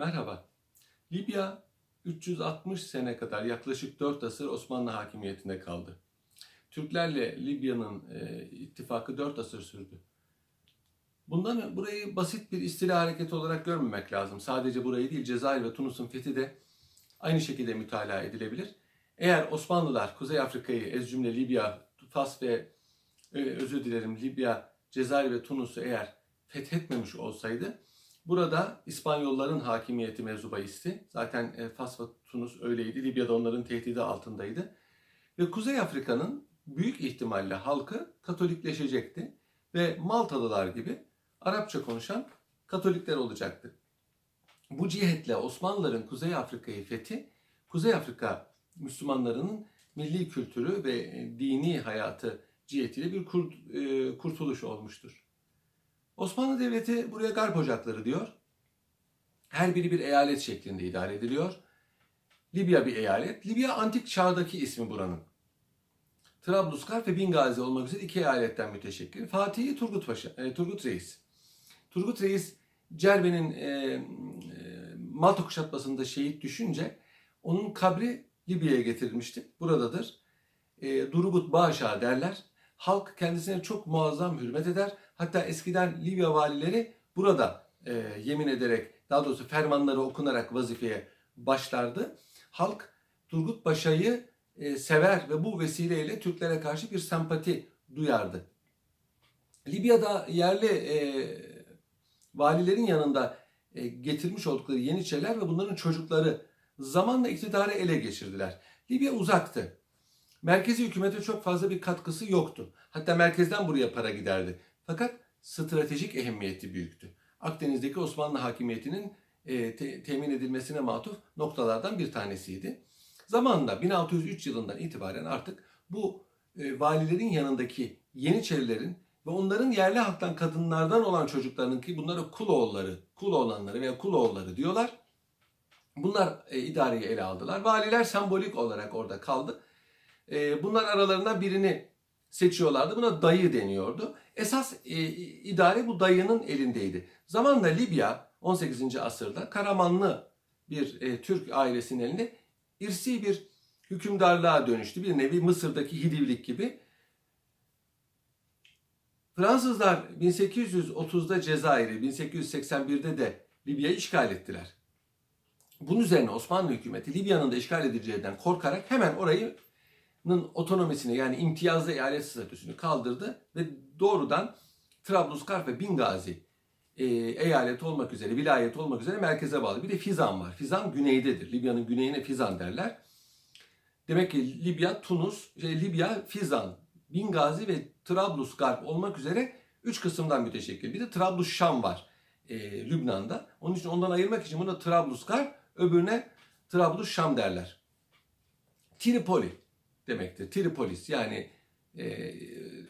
Merhaba. Libya 360 sene kadar yaklaşık 4 asır Osmanlı hakimiyetinde kaldı. Türklerle Libya'nın e, ittifakı 4 asır sürdü. Bundan burayı basit bir istila hareketi olarak görmemek lazım. Sadece burayı değil Cezayir ve Tunus'un fethi de aynı şekilde mütalaa edilebilir. Eğer Osmanlılar Kuzey Afrika'yı ez cümle Libya, Fas ve e, özür dilerim Libya, Cezayir ve Tunus'u eğer fethetmemiş olsaydı Burada İspanyolların hakimiyeti mevzu bahisti. Zaten e, Fas ve Tunus öyleydi. Libya'da onların tehdidi altındaydı. Ve Kuzey Afrika'nın büyük ihtimalle halkı Katolikleşecekti. Ve Maltalılar gibi Arapça konuşan Katolikler olacaktı. Bu cihetle Osmanlıların Kuzey Afrika'yı fethi, Kuzey Afrika Müslümanlarının milli kültürü ve e, dini hayatı cihetiyle bir e, kurtuluş olmuştur. Osmanlı Devleti buraya garp ocakları diyor. Her biri bir eyalet şeklinde idare ediliyor. Libya bir eyalet. Libya antik çağdaki ismi buranın. Trablusgarp ve Bingazi olmak üzere iki eyaletten müteşekkil. Fatih'i Turgut Paşa, e, Turgut Reis. Turgut Reis Cerbe'nin e, e, Malta kuşatmasında şehit düşünce onun kabri Libya'ya getirilmişti. Buradadır. E, Durugut Bağışa derler. Halk kendisine çok muazzam hürmet eder. Hatta eskiden Libya valileri burada e, yemin ederek, daha doğrusu fermanları okunarak vazifeye başlardı. Halk Turgut Paşa'yı e, sever ve bu vesileyle Türklere karşı bir sempati duyardı. Libya'da yerli e, valilerin yanında e, getirmiş oldukları yeniçeriler ve bunların çocukları zamanla iktidarı ele geçirdiler. Libya uzaktı. Merkezi hükümete çok fazla bir katkısı yoktu. Hatta merkezden buraya para giderdi. Fakat stratejik ehemmiyeti büyüktü. Akdeniz'deki Osmanlı hakimiyetinin e, te- temin edilmesine matuf noktalardan bir tanesiydi. Zamanla 1603 yılından itibaren artık bu e, valilerin yanındaki Yeniçerilerin ve onların yerli halktan kadınlardan olan çocuklarının ki bunlara Kuloğulları, Kuloğlanları veya Kuloğulları diyorlar. Bunlar e, idareyi ele aldılar. Valiler sembolik olarak orada kaldı. E, bunlar aralarından birini seçiyorlardı. Buna dayı deniyordu. Esas e, idare bu dayının elindeydi. Zamanla Libya 18. asırda Karamanlı bir e, Türk ailesinin elinde irsi bir hükümdarlığa dönüştü. Bir nevi Mısır'daki Hidivlik gibi. Fransızlar 1830'da Cezayir'i, 1881'de de Libya'yı işgal ettiler. Bunun üzerine Osmanlı hükümeti Libya'nın da işgal edileceğinden korkarak hemen orayı otonomisini yani imtiyazlı eyalet statüsünü kaldırdı ve doğrudan Trablusgarp ve Bingazi e, eyalet olmak üzere, vilayet olmak üzere merkeze bağlı. Bir de Fizan var. Fizan güneydedir. Libya'nın güneyine Fizan derler. Demek ki Libya, Tunus, şey, Libya, Fizan, Bingazi ve Trablusgarp olmak üzere üç kısımdan müteşekkil. Bir de Trablus-Şam var e, Lübnan'da. Onun için ondan ayırmak için buna Trablusgarp, öbürüne Trablus-Şam derler. Tripoli demektir. Tripolis yani e,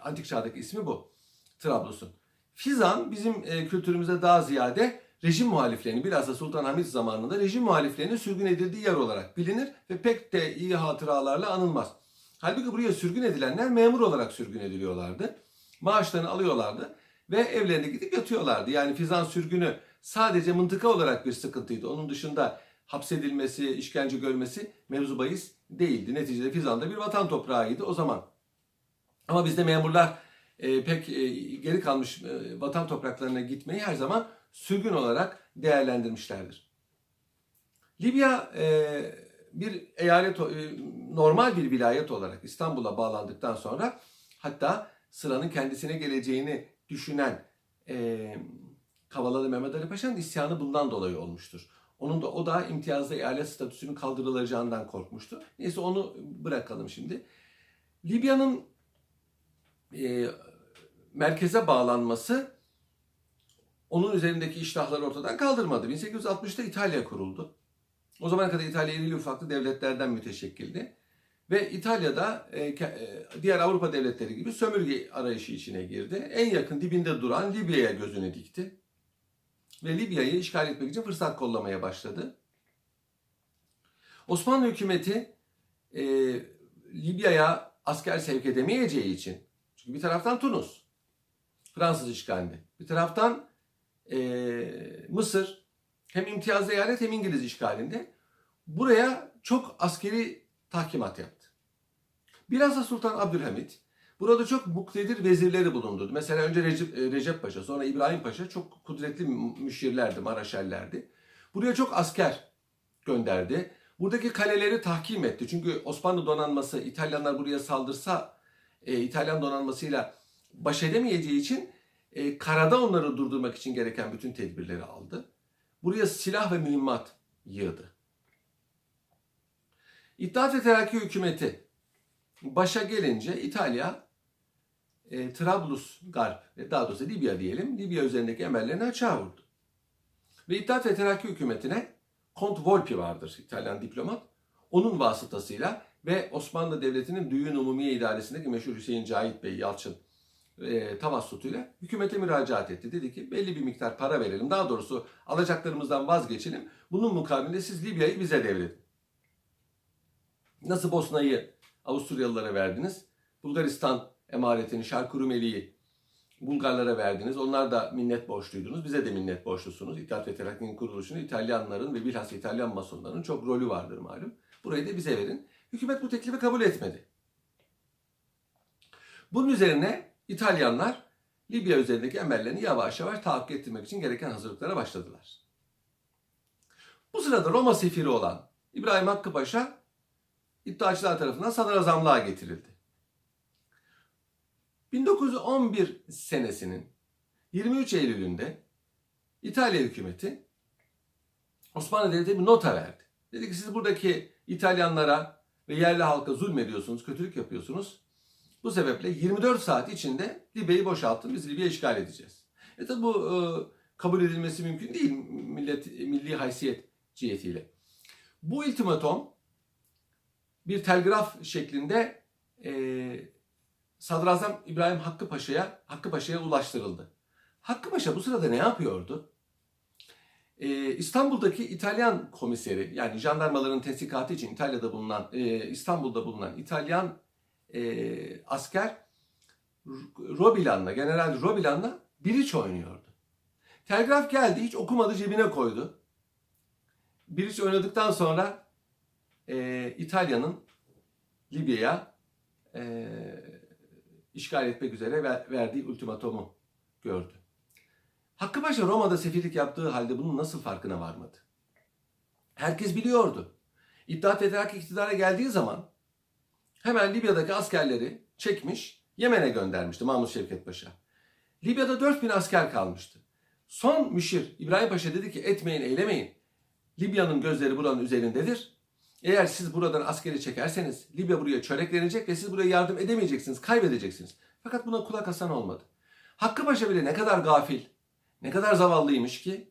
antik çağdaki ismi bu. Trablus'un. Fizan bizim e, kültürümüzde daha ziyade rejim muhaliflerini bilhassa Sultanahmet zamanında rejim muhaliflerinin sürgün edildiği yer olarak bilinir ve pek de iyi hatıralarla anılmaz. Halbuki buraya sürgün edilenler memur olarak sürgün ediliyorlardı. Maaşlarını alıyorlardı ve evlerine gidip yatıyorlardı. Yani Fizan sürgünü sadece mıntıka olarak bir sıkıntıydı. Onun dışında hapsedilmesi, işkence görmesi mevzu bahis değildi. Neticede Fizan'da bir vatan toprağıydı o zaman. Ama bizde memurlar e, pek e, geri kalmış e, vatan topraklarına gitmeyi her zaman sürgün olarak değerlendirmişlerdir. Libya e, bir eyalet, e, normal bir vilayet olarak İstanbul'a bağlandıktan sonra hatta sıranın kendisine geleceğini düşünen e, Kavalalı Mehmet Ali Paşa'nın isyanı bundan dolayı olmuştur. Onun da o da imtiyazlı eyalet statüsünün kaldırılacağından korkmuştu. Neyse onu bırakalım şimdi. Libya'nın e, merkeze bağlanması onun üzerindeki iştahları ortadan kaldırmadı. 1860'da İtalya kuruldu. O zamana kadar İtalya irili ufaklı devletlerden müteşekkildi. Ve İtalya'da e, e, diğer Avrupa devletleri gibi sömürge arayışı içine girdi. En yakın dibinde duran Libya'ya gözünü dikti ve Libya'yı işgal etmek için fırsat kollamaya başladı. Osmanlı hükümeti e, Libya'ya asker sevk edemeyeceği için, çünkü bir taraftan Tunus, Fransız işgalinde, bir taraftan e, Mısır, hem imtiyazlı eyalet hem İngiliz işgalinde buraya çok askeri tahkimat yaptı. Bilhassa Sultan Abdülhamit burada çok muktedir vezirleri bulundurdu. Mesela önce Recep, e, Recep Paşa sonra İbrahim Paşa çok kudretli müşirlerdi, maraşellerdi. Buraya çok asker gönderdi. Buradaki kaleleri tahkim etti. Çünkü Osmanlı donanması İtalyanlar buraya saldırsa e, İtalyan donanmasıyla baş edemeyeceği için e, karada onları durdurmak için gereken bütün tedbirleri aldı. Buraya silah ve mühimmat yığdı. İttihat ve Terakki hükümeti başa gelince İtalya e, Trablus Garp, daha doğrusu Libya diyelim, Libya üzerindeki emellerini açığa vurdu. Ve İttihat ve Terakki hükümetine Kont Volpi vardır, İtalyan diplomat. Onun vasıtasıyla ve Osmanlı Devleti'nin Düğün Umumiye İdaresi'ndeki meşhur Hüseyin Cahit Bey Yalçın e, tavassutuyla hükümete müracaat etti. Dedi ki belli bir miktar para verelim. Daha doğrusu alacaklarımızdan vazgeçelim. Bunun mukabilinde siz Libya'yı bize devredin. Nasıl Bosna'yı Avusturyalılara verdiniz? Bulgaristan emaretini, Şarkı Rumeli'yi Bulgarlara verdiniz. Onlar da minnet borçluydunuz. Bize de minnet borçlusunuz. İttihat ve Terakki'nin kuruluşunu İtalyanların ve bilhassa İtalyan masonların çok rolü vardır malum. Burayı da bize verin. Hükümet bu teklifi kabul etmedi. Bunun üzerine İtalyanlar Libya üzerindeki emellerini yavaş yavaş tahakkuk ettirmek için gereken hazırlıklara başladılar. Bu sırada Roma sefiri olan İbrahim Hakkı Paşa iddiaçılar tarafından sadrazamlığa getirildi. 1911 senesinin 23 Eylül'ünde İtalya hükümeti Osmanlı Devleti'ne bir nota verdi. Dedi ki siz buradaki İtalyanlara ve yerli halka zulmediyorsunuz, kötülük yapıyorsunuz. Bu sebeple 24 saat içinde Libya'yı boşaltın, biz Libya'yı işgal edeceğiz. E tabi bu e, kabul edilmesi mümkün değil millet, milli haysiyet cihetiyle. Bu iltimatom bir telgraf şeklinde e, Sadrazam İbrahim Hakkı Paşa'ya Hakkı Paşa'ya ulaştırıldı. Hakkı Paşa bu sırada ne yapıyordu? Ee, İstanbul'daki İtalyan komiseri yani jandarmaların teslikatı için İtalya'da bulunan e, İstanbul'da bulunan İtalyan e, asker Robilan'la General Robilan'la biriç oynuyordu. Telgraf geldi hiç okumadı cebine koydu. Biriç oynadıktan sonra e, İtalya'nın Libya'ya e, işgal etmek üzere verdiği ultimatomu gördü. Hakkı Paşa Roma'da sefirlik yaptığı halde bunun nasıl farkına varmadı? Herkes biliyordu. İttihat ve Terakki iktidara geldiği zaman hemen Libya'daki askerleri çekmiş Yemen'e göndermişti Mahmut Şevket Paşa. Libya'da 4000 asker kalmıştı. Son müşir İbrahim Paşa dedi ki etmeyin eylemeyin. Libya'nın gözleri buranın üzerindedir. Eğer siz buradan askeri çekerseniz Libya buraya çöreklenecek ve siz buraya yardım edemeyeceksiniz, kaybedeceksiniz. Fakat buna kulak asan olmadı. Hakkı Paşa bile ne kadar gafil, ne kadar zavallıymış ki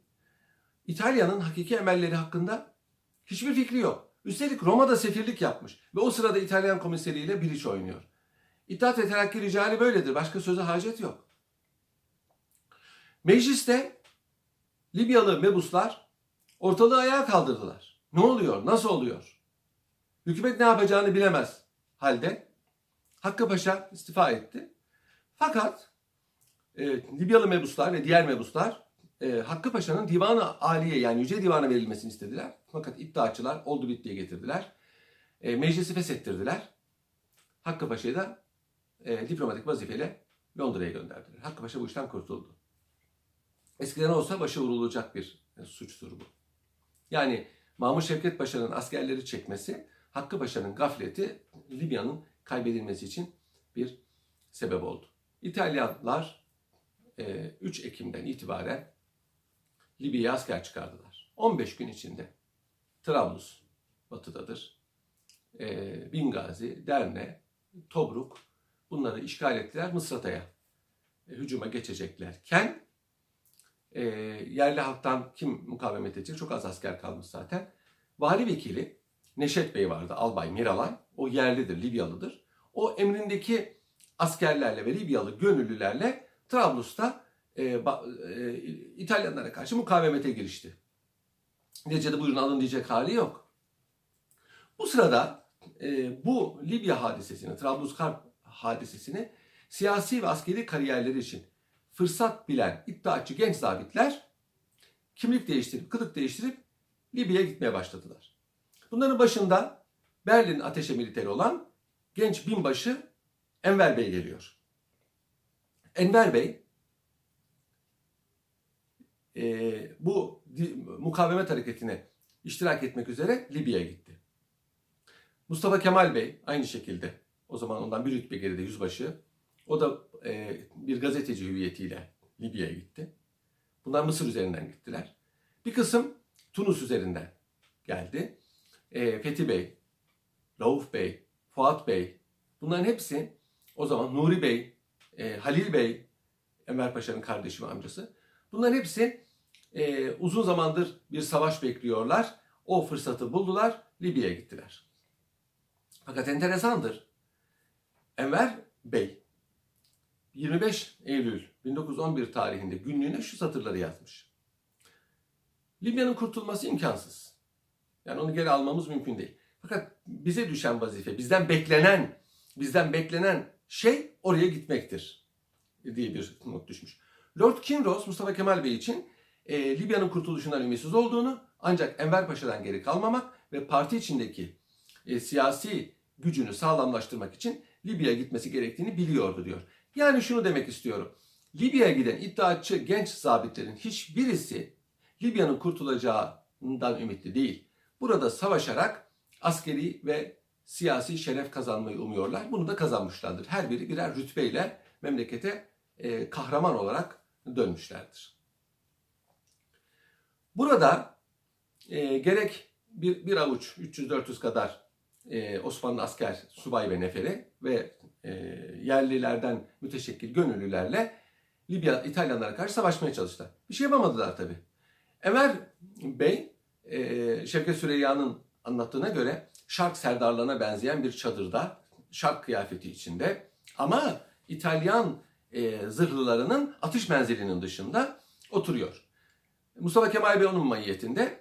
İtalya'nın hakiki emelleri hakkında hiçbir fikri yok. Üstelik Roma'da sefirlik yapmış ve o sırada İtalyan komiseriyle bir iş oynuyor. İttihat ve terakki ricali böyledir. Başka söze hacet yok. Mecliste Libyalı mebuslar ortalığı ayağa kaldırdılar. Ne oluyor? Nasıl oluyor? Hükümet ne yapacağını bilemez halde Hakkı Paşa istifa etti. Fakat e, Libyalı mebuslar ve diğer mebuslar e, Hakkı Paşa'nın divanı aliye yani yüce divana verilmesini istediler. Fakat iddiaçılar oldu bittiye getirdiler. E, meclisi feshettirdiler. Hakkı Paşa'yı da e, diplomatik vazifeyle Londra'ya gönderdiler. Hakkı Paşa bu işten kurtuldu. Eskiden olsa başı vurulacak bir e, suçtur bu. Yani Mahmut Şevket Paşa'nın askerleri çekmesi Hakkı Paşa'nın gafleti Libya'nın kaybedilmesi için bir sebep oldu. İtalyanlar 3 e, Ekim'den itibaren Libya'ya asker çıkardılar. 15 gün içinde Trablus batıdadır. E, Bingazi, Derne, Tobruk bunları işgal ettiler. Mısrata'ya e, hücuma geçeceklerken yerli halktan kim mukavemet edecek? Çok az asker kalmış zaten. Vali vekili Neşet Bey vardı, albay Miralay. O yerlidir, Libyalıdır. O emrindeki askerlerle ve Libyalı gönüllülerle Trablus'ta e, e, İtalyanlara karşı mukavemete girişti. Neticede buyurun alın diyecek hali yok. Bu sırada e, bu Libya hadisesini, Trablusgarp hadisesini siyasi ve askeri kariyerleri için fırsat bilen iddiaçı genç zabitler kimlik değiştirip, kılık değiştirip Libya'ya gitmeye başladılar. Bunların başında Berlin ateşe militeri olan genç binbaşı Enver Bey geliyor. Enver Bey e, bu mukavemet hareketine iştirak etmek üzere Libya'ya gitti. Mustafa Kemal Bey aynı şekilde o zaman ondan bir rütbe geride yüzbaşı. O da e, bir gazeteci hüviyetiyle Libya'ya gitti. Bunlar Mısır üzerinden gittiler. Bir kısım Tunus üzerinden geldi. E, Fethi Bey, Rauf Bey, Fuat Bey bunların hepsi o zaman Nuri Bey, e, Halil Bey, Enver Paşa'nın kardeşi ve amcası. Bunların hepsi e, uzun zamandır bir savaş bekliyorlar. O fırsatı buldular, Libya'ya gittiler. Fakat enteresandır. Enver Bey 25 Eylül 1911 tarihinde günlüğüne şu satırları yazmış. Libya'nın kurtulması imkansız. Yani onu geri almamız mümkün değil. Fakat bize düşen vazife, bizden beklenen, bizden beklenen şey oraya gitmektir diye bir not düşmüş. Lord Kinross Mustafa Kemal Bey için e, Libya'nın kurtuluşundan ümitsiz olduğunu ancak Enver Paşa'dan geri kalmamak ve parti içindeki e, siyasi gücünü sağlamlaştırmak için Libya'ya gitmesi gerektiğini biliyordu diyor. Yani şunu demek istiyorum. Libya'ya giden iddiaçı genç zabitlerin hiçbirisi Libya'nın kurtulacağından ümitli değil. Burada savaşarak askeri ve siyasi şeref kazanmayı umuyorlar. Bunu da kazanmışlardır. Her biri birer rütbeyle memlekete e, kahraman olarak dönmüşlerdir. Burada e, gerek bir, bir avuç 300-400 kadar e, Osmanlı asker, subay ve neferi ve e, yerlilerden müteşekkil gönüllülerle Libya İtalyanlara karşı savaşmaya çalıştılar. Bir şey yapamadılar tabi. Enver Bey, e, Şevket Süreyya'nın anlattığına göre şark serdarlarına benzeyen bir çadırda, şark kıyafeti içinde ama İtalyan e, zırhlılarının atış menzilinin dışında oturuyor. Mustafa Kemal Bey onun mahiyetinde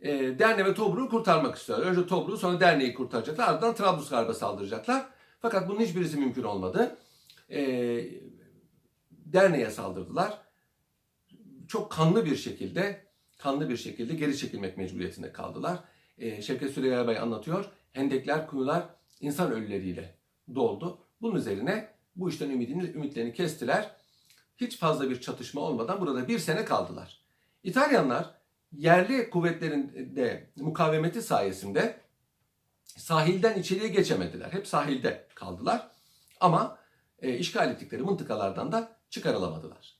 e, Derne ve Tobruk'u kurtarmak istiyor. Önce Tobruk'u sonra Derne'yi kurtaracaklar. Ardından Trablusgarp'a saldıracaklar. Fakat bunun hiçbirisi mümkün olmadı. E, Derne'ye saldırdılar. Çok kanlı bir şekilde kanlı bir şekilde geri çekilmek mecburiyetinde kaldılar. E, Şevket Süreyya Bey anlatıyor. Hendekler, kuyular insan ölüleriyle doldu. Bunun üzerine bu işten ümidini, ümitlerini kestiler. Hiç fazla bir çatışma olmadan burada bir sene kaldılar. İtalyanlar yerli kuvvetlerin de mukavemeti sayesinde sahilden içeriye geçemediler. Hep sahilde kaldılar. Ama e, işgal ettikleri mıntıkalardan da çıkarılamadılar.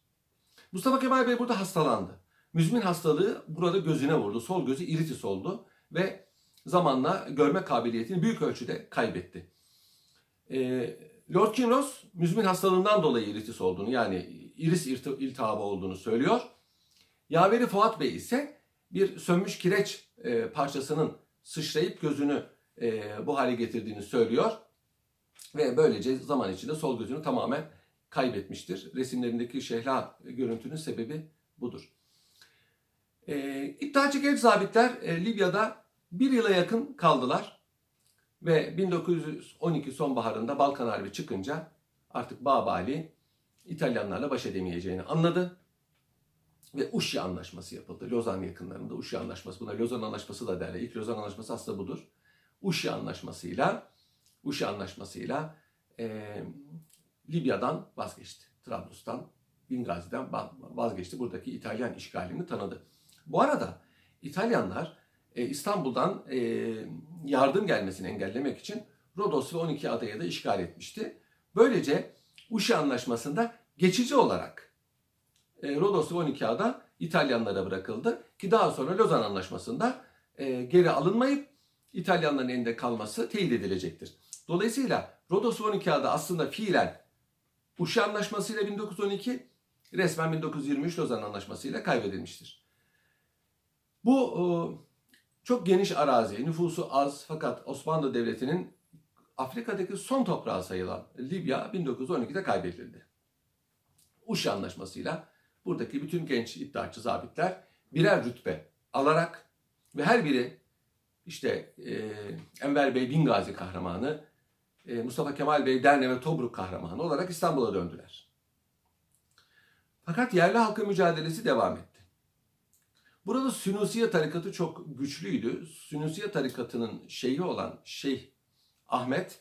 Mustafa Kemal Bey burada hastalandı. Müzmin hastalığı burada gözüne vurdu. Sol gözü iritis oldu ve zamanla görme kabiliyetini büyük ölçüde kaybetti. E, Lord Kinross müzmin hastalığından dolayı iritis olduğunu yani iris iltihabı olduğunu söylüyor. Yaveri Fuat Bey ise bir sönmüş kireç e, parçasının sıçrayıp gözünü e, bu hale getirdiğini söylüyor. Ve böylece zaman içinde sol gözünü tamamen kaybetmiştir. Resimlerindeki şehla görüntünün sebebi budur. E, iddiacı genç zabitler e, Libya'da bir yıla yakın kaldılar. Ve 1912 sonbaharında Balkan Harbi çıkınca artık Babali İtalyanlarla baş edemeyeceğini anladı. Ve Uşi Anlaşması yapıldı. Lozan yakınlarında Uşi Anlaşması. Buna Lozan Anlaşması da derler. İlk Lozan Anlaşması aslında budur. Uşi Anlaşması'yla Uşi Anlaşması'yla e, Libya'dan vazgeçti. Trablus'tan, Bingazi'den va- vazgeçti. Buradaki İtalyan işgalini tanıdı. Bu arada İtalyanlar e, İstanbul'dan e, yardım gelmesini engellemek için Rodos ve 12 adaya da işgal etmişti. Böylece Uşi Anlaşması'nda geçici olarak e, Rodos ve 12 ada İtalyanlara bırakıldı. Ki daha sonra Lozan Anlaşması'nda e, geri alınmayıp İtalyanların elinde kalması teyit edilecektir. Dolayısıyla Rodos ve 12 ada aslında fiilen Uşi Anlaşması ile 1912 resmen 1923 Lozan Anlaşması ile kaybedilmiştir. Bu e, çok geniş arazi, nüfusu az fakat Osmanlı Devleti'nin Afrika'daki son toprağı sayılan Libya 1912'de kaybedildi. Uşi Anlaşması'yla buradaki bütün genç iddiaçı zabitler birer rütbe alarak ve her biri işte e, Enver Bey Bingazi kahramanı, e, Mustafa Kemal Bey Derne ve Tobruk kahramanı olarak İstanbul'a döndüler. Fakat yerli halkın mücadelesi devam etti. Burada Sünusiye tarikatı çok güçlüydü. Sünusiye tarikatının şeyhi olan Şeyh Ahmet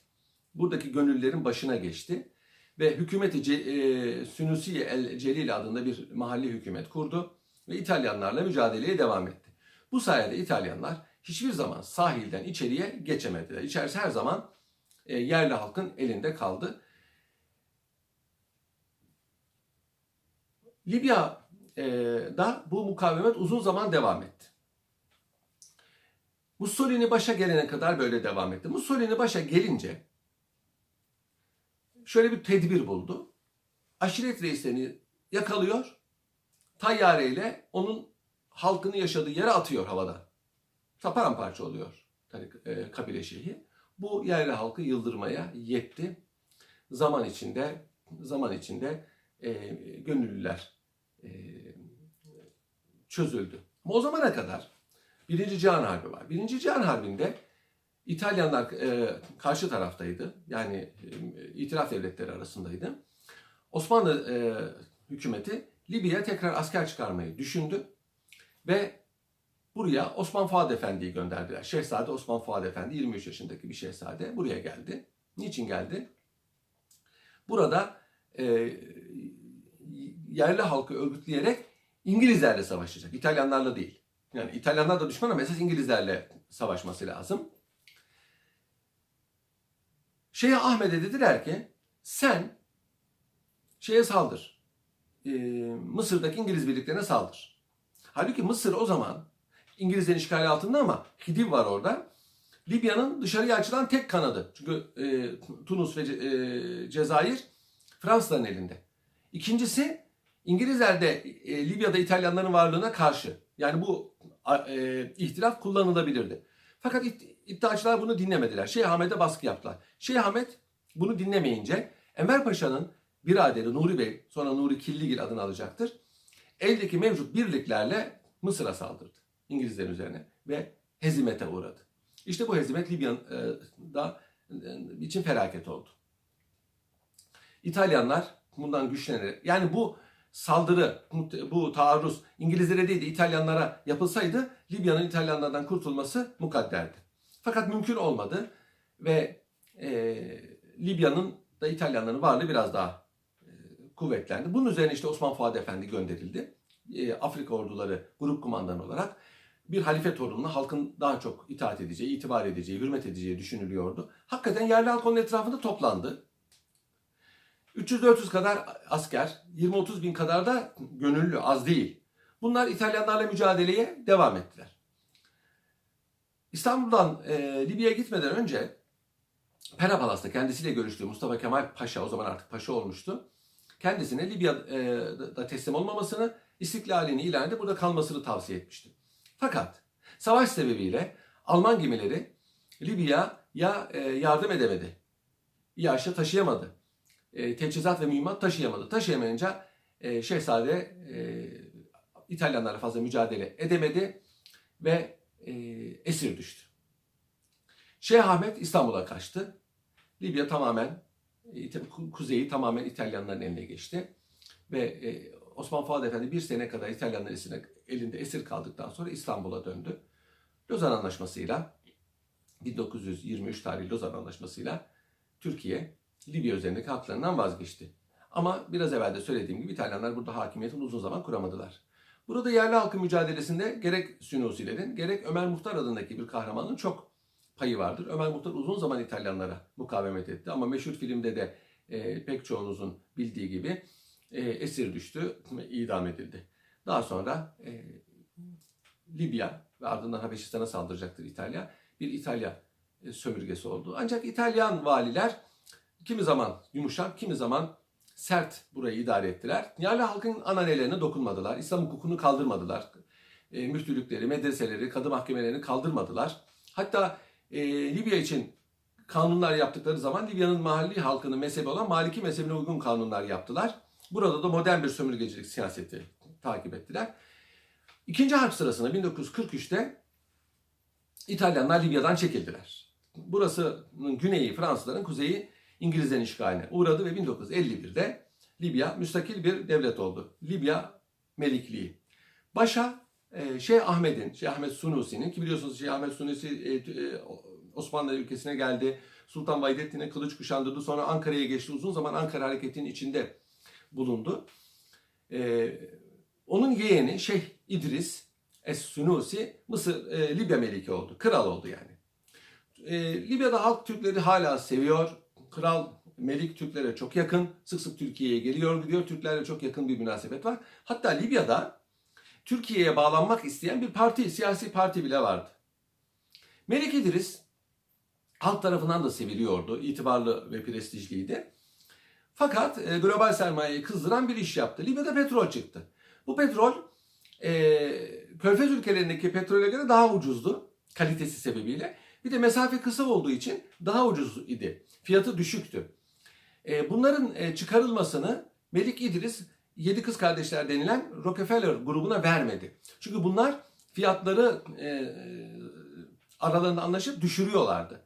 buradaki gönüllerin başına geçti ve hükümeti Ce- e, Sünusiye el Celil adında bir mahalli hükümet kurdu ve İtalyanlarla mücadeleye devam etti. Bu sayede İtalyanlar hiçbir zaman sahilden içeriye geçemediler. İçerisi her zaman e, yerli halkın elinde kaldı. Libya'da bu mukavemet uzun zaman devam etti. Mussolini başa gelene kadar böyle devam etti. Mussolini başa gelince şöyle bir tedbir buldu. Aşiret reislerini yakalıyor, tayyareyle onun halkını yaşadığı yere atıyor havada. Paramparça oluyor tarik- e, kabile şeyhi. Bu yerli halkı yıldırmaya yetti. Zaman içinde zaman içinde e, gönüllüler e, çözüldü. Ama o zamana kadar Birinci Cihan Harbi var. Birinci Cihan Harbi'nde İtalyanlar e, karşı taraftaydı. Yani e, itiraf devletleri arasındaydı. Osmanlı e, hükümeti Libya'ya tekrar asker çıkarmayı düşündü ve buraya Osman Fuat Efendi'yi gönderdiler. Şehzade Osman Fuat Efendi 23 yaşındaki bir şehzade buraya geldi. Niçin geldi? Burada e, yerli halkı örgütleyerek İngilizlerle savaşacak. İtalyanlarla değil. Yani İtalyanlar da düşman ama esas İngilizlerle savaşması lazım. Şeyh Ahmet'e dediler ki sen şeye saldır. Ee, Mısır'daki İngiliz birliklerine saldır. Halbuki Mısır o zaman İngilizlerin işgali altında ama Hidiv var orada. Libya'nın dışarıya açılan tek kanadı. Çünkü e, Tunus ve e, Cezayir Fransızların elinde. İkincisi İngilizler de e, Libya'da İtalyanların varlığına karşı. Yani bu e, ihtilaf kullanılabilirdi. Fakat it- iddiaçılar bunu dinlemediler. Şeyh Ahmet'e baskı yaptılar. Şeyh Ahmet bunu dinlemeyince Enver Paşa'nın biraderi Nuri Bey, sonra Nuri Killigil adını alacaktır. Eldeki mevcut birliklerle Mısır'a saldırdı. İngilizlerin üzerine ve hezimete uğradı. İşte bu hezimet Libya'da için felaket oldu. İtalyanlar bundan güçlenerek yani bu saldırı, bu taarruz İngilizlere değil de İtalyanlara yapılsaydı Libya'nın İtalyanlardan kurtulması mukadderdi. Fakat mümkün olmadı ve e, Libya'nın da İtalyanların varlığı biraz daha e, kuvvetlendi. Bunun üzerine işte Osman Fuat Efendi gönderildi. E, Afrika orduları grup kumandanı olarak bir halife torununa halkın daha çok itaat edeceği, itibar edeceği, hürmet edeceği düşünülüyordu. Hakikaten yerli halk onun etrafında toplandı. 300-400 kadar asker, 20-30 bin kadar da gönüllü, az değil. Bunlar İtalyanlarla mücadeleye devam ettiler. İstanbul'dan e, Libya'ya gitmeden önce Pera Palas'ta kendisiyle görüştüğü Mustafa Kemal Paşa, o zaman artık paşa olmuştu. Kendisine Libya'da teslim olmamasını, istiklalini ilan edip burada kalmasını tavsiye etmişti. Fakat savaş sebebiyle Alman gemileri Libya'ya e, yardım edemedi. İyaşa taşıyamadı. E, teçhizat ve mühimmat taşıyamadı. Taşıyamayınca e, Şehzade e, İtalyanlarla fazla mücadele edemedi ve e, esir düştü. Şeyh Ahmet İstanbul'a kaçtı. Libya tamamen, e, ku- kuzeyi tamamen İtalyanların eline geçti. Ve e, Osman Fuat Efendi bir sene kadar İtalyanların elinde esir kaldıktan sonra İstanbul'a döndü. Lozan Anlaşması'yla 1923 tarihli Lozan Anlaşması'yla Türkiye Libya üzerindeki haklarından vazgeçti. Ama biraz evvel de söylediğim gibi İtalyanlar burada hakimiyetini uzun zaman kuramadılar. Burada yerli halkın mücadelesinde gerek Sünusilerin gerek Ömer Muhtar adındaki bir kahramanın çok payı vardır. Ömer Muhtar uzun zaman İtalyanlara mukavemet etti ama meşhur filmde de e, pek çoğunuzun bildiği gibi e, esir düştü idam edildi. Daha sonra e, Libya ve ardından Habeşistan'a saldıracaktır İtalya. Bir İtalya e, sömürgesi oldu. Ancak İtalyan valiler kimi zaman yumuşak, kimi zaman sert burayı idare ettiler. Yerli halkın ananelerine dokunmadılar. İslam hukukunu kaldırmadılar. E, müftülükleri, medreseleri, kadı mahkemelerini kaldırmadılar. Hatta e, Libya için kanunlar yaptıkları zaman Libya'nın mahalli halkının mezhebi olan Maliki mezhebine uygun kanunlar yaptılar. Burada da modern bir sömürgecilik siyaseti takip ettiler. İkinci harp sırasında 1943'te İtalyanlar Libya'dan çekildiler. Burasının güneyi Fransızların, kuzeyi İngilizlerin işgaline uğradı ve 1951'de Libya müstakil bir devlet oldu. Libya Melikliği. Başa e, Şeyh Ahmet'in, Şeyh Ahmet Sunusi'nin ki biliyorsunuz Şeyh Ahmet Sunusi e, e, Osmanlı ülkesine geldi. Sultan Vahdettin'e kılıç kuşandırdı. Sonra Ankara'ya geçti. Uzun zaman Ankara hareketinin içinde bulundu. Onun yeğeni Şeyh İdris Es-Sunusi Mısır Libya meliki oldu. Kral oldu yani. Libya'da halk Türkleri hala seviyor. Kral Melik Türklere çok yakın. Sık sık Türkiye'ye geliyor gidiyor. Türklerle çok yakın bir münasebet var. Hatta Libya'da Türkiye'ye bağlanmak isteyen bir parti, siyasi parti bile vardı. Melik İdris halk tarafından da seviliyordu. itibarlı ve prestijliydi. Fakat e, global sermayeyi kızdıran bir iş yaptı. Libya'da petrol çıktı. Bu petrol e, Körfez ülkelerindeki petrole göre daha ucuzdu kalitesi sebebiyle. Bir de mesafe kısa olduğu için daha ucuz idi. Fiyatı düşüktü. E, bunların e, çıkarılmasını Melik İdris Yedi Kız Kardeşler denilen Rockefeller grubuna vermedi. Çünkü bunlar fiyatları e, aralarında anlaşıp düşürüyorlardı.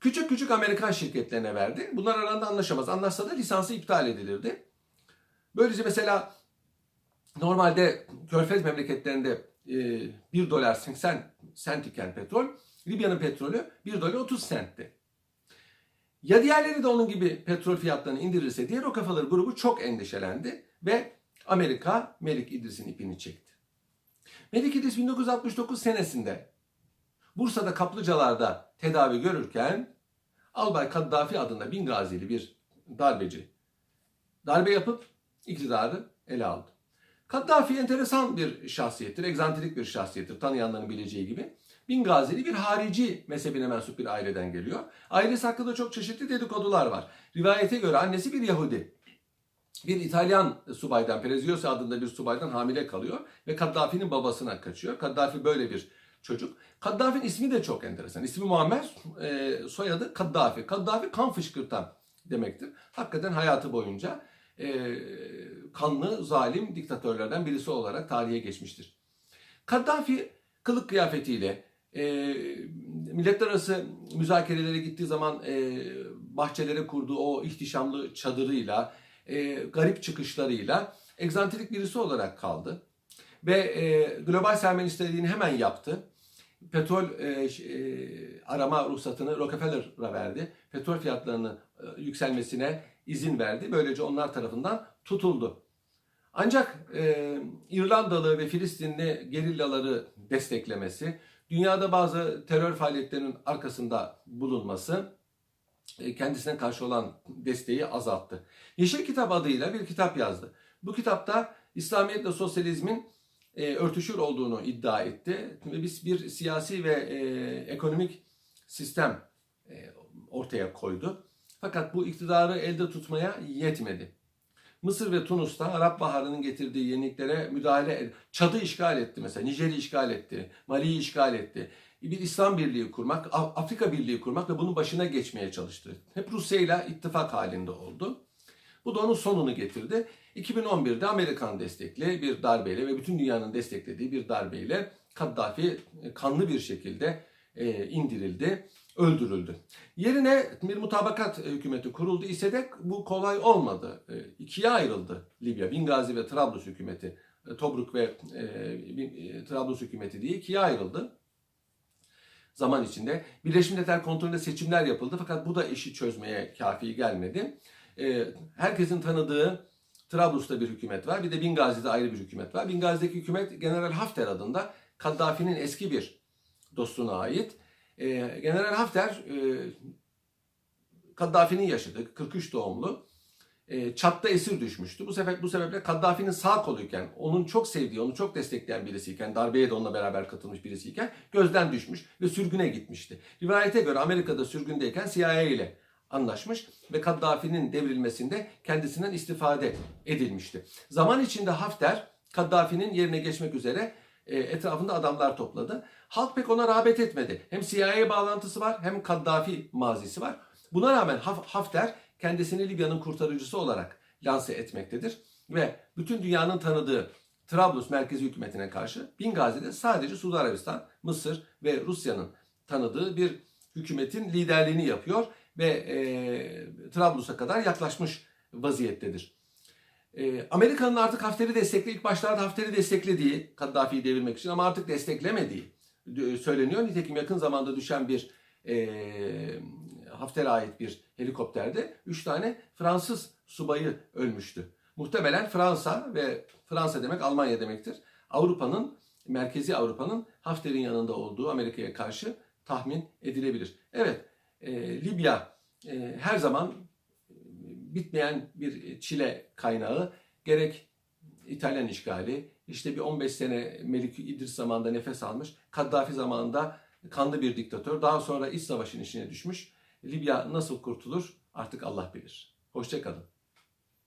Küçük küçük Amerikan şirketlerine verdi. Bunlar aralarında anlaşamaz. Anlaşsa da lisansı iptal edilirdi. Böylece mesela normalde Körfez memleketlerinde e, 1 dolar 80 sent iken petrol, Libya'nın petrolü 1 dolar 30 sentti. Ya diğerleri de onun gibi petrol fiyatlarını indirirse diye Rockefeller grubu çok endişelendi ve Amerika Melik İdris'in ipini çekti. Melik İdris 1969 senesinde Bursa'da kaplıcalarda tedavi görürken Albay Kaddafi adında Bingazili bir darbeci darbe yapıp iktidarı ele aldı. Kaddafi enteresan bir şahsiyettir, egzantrik bir şahsiyettir tanıyanların bileceği gibi. Bingazili bir harici mezhebine mensup bir aileden geliyor. Ailesi hakkında çok çeşitli dedikodular var. Rivayete göre annesi bir Yahudi. Bir İtalyan subaydan, Preziosi adında bir subaydan hamile kalıyor ve Kaddafi'nin babasına kaçıyor. Kaddafi böyle bir çocuk. Kaddafi'nin ismi de çok enteresan. İsmi Muammer, e, soyadı Kaddafi. Kaddafi kan fışkırtan demektir. Hakikaten hayatı boyunca e, kanlı, zalim diktatörlerden birisi olarak tarihe geçmiştir. Kaddafi kılık kıyafetiyle, e, milletler arası müzakerelere gittiği zaman e, bahçelere kurduğu o ihtişamlı çadırıyla, e, garip çıkışlarıyla egzantrik birisi olarak kaldı. Ve e, global sermaye istediğini hemen yaptı. Petrol e, e, arama ruhsatını Rockefeller'a verdi. Petrol fiyatlarının e, yükselmesine izin verdi. Böylece onlar tarafından tutuldu. Ancak e, İrlandalı ve Filistinli gerillaları desteklemesi, dünyada bazı terör faaliyetlerinin arkasında bulunması e, kendisine karşı olan desteği azalttı. Yeşil Kitap adıyla bir kitap yazdı. Bu kitapta İslamiyetle sosyalizmin e, örtüşür olduğunu iddia etti ve biz bir siyasi ve e, ekonomik sistem e, ortaya koydu. Fakat bu iktidarı elde tutmaya yetmedi. Mısır ve Tunus'ta Arap Baharı'nın getirdiği yeniliklere müdahale, Çad'ı işgal etti mesela, Nijer'i işgal etti, Mali'yi işgal etti. Bir İslam Birliği kurmak, Afrika Birliği kurmak ve bunun başına geçmeye çalıştı. Hep Rusya ile ittifak halinde oldu. Bu da onun sonunu getirdi. 2011'de Amerikan destekli bir darbeyle ve bütün dünyanın desteklediği bir darbeyle Kaddafi kanlı bir şekilde e, indirildi, öldürüldü. Yerine bir mutabakat hükümeti kuruldu ise de bu kolay olmadı. E, ikiye ayrıldı Libya, Bingazi ve Trablus hükümeti. E, Tobruk ve e, Trablus hükümeti diye ikiye ayrıldı zaman içinde. Birleşmiş Milletler kontrolünde seçimler yapıldı fakat bu da işi çözmeye kafi gelmedi. Herkesin tanıdığı Trablus'ta bir hükümet var. Bir de Bingazi'de ayrı bir hükümet var. Bingazi'deki hükümet General Hafter adında Kaddafi'nin eski bir dostuna ait. General Hafter Kaddafi'nin yaşadığı 43 doğumlu e, Çat'ta esir düşmüştü. Bu sefer bu sebeple Kaddafi'nin sağ koluyken, onun çok sevdiği, onu çok destekleyen birisiyken, darbeye de onunla beraber katılmış birisiyken gözden düşmüş ve sürgüne gitmişti. Rivayete göre Amerika'da sürgündeyken CIA ile anlaşmış ve Kaddafi'nin devrilmesinde kendisinden istifade edilmişti. Zaman içinde Hafter Kaddafi'nin yerine geçmek üzere e, etrafında adamlar topladı. Halk pek ona rağbet etmedi. Hem CIA bağlantısı var hem Kaddafi mazisi var. Buna rağmen Hafter kendisini Libya'nın kurtarıcısı olarak lanse etmektedir. Ve bütün dünyanın tanıdığı Trablus merkezi hükümetine karşı Bingazi'de sadece Suudi Arabistan, Mısır ve Rusya'nın tanıdığı bir hükümetin liderliğini yapıyor ve e, Trablus'a kadar yaklaşmış vaziyettedir. E, Amerika'nın artık Hafter'i destekli, ilk başlarda Hafter'i desteklediği, Kaddafi'yi devirmek için ama artık desteklemediği söyleniyor. Nitekim yakın zamanda düşen bir e, Hafter'e ait bir helikopterde 3 tane Fransız subayı ölmüştü. Muhtemelen Fransa ve Fransa demek Almanya demektir. Avrupa'nın, merkezi Avrupa'nın Hafter'in yanında olduğu Amerika'ya karşı tahmin edilebilir. Evet, e, Libya e, her zaman bitmeyen bir çile kaynağı. Gerek İtalyan işgali, işte bir 15 sene Melik İdris zamanında nefes almış, Kaddafi zamanında kanlı bir diktatör, daha sonra iç savaşın içine düşmüş. Libya nasıl kurtulur artık Allah bilir. Hoşçakalın.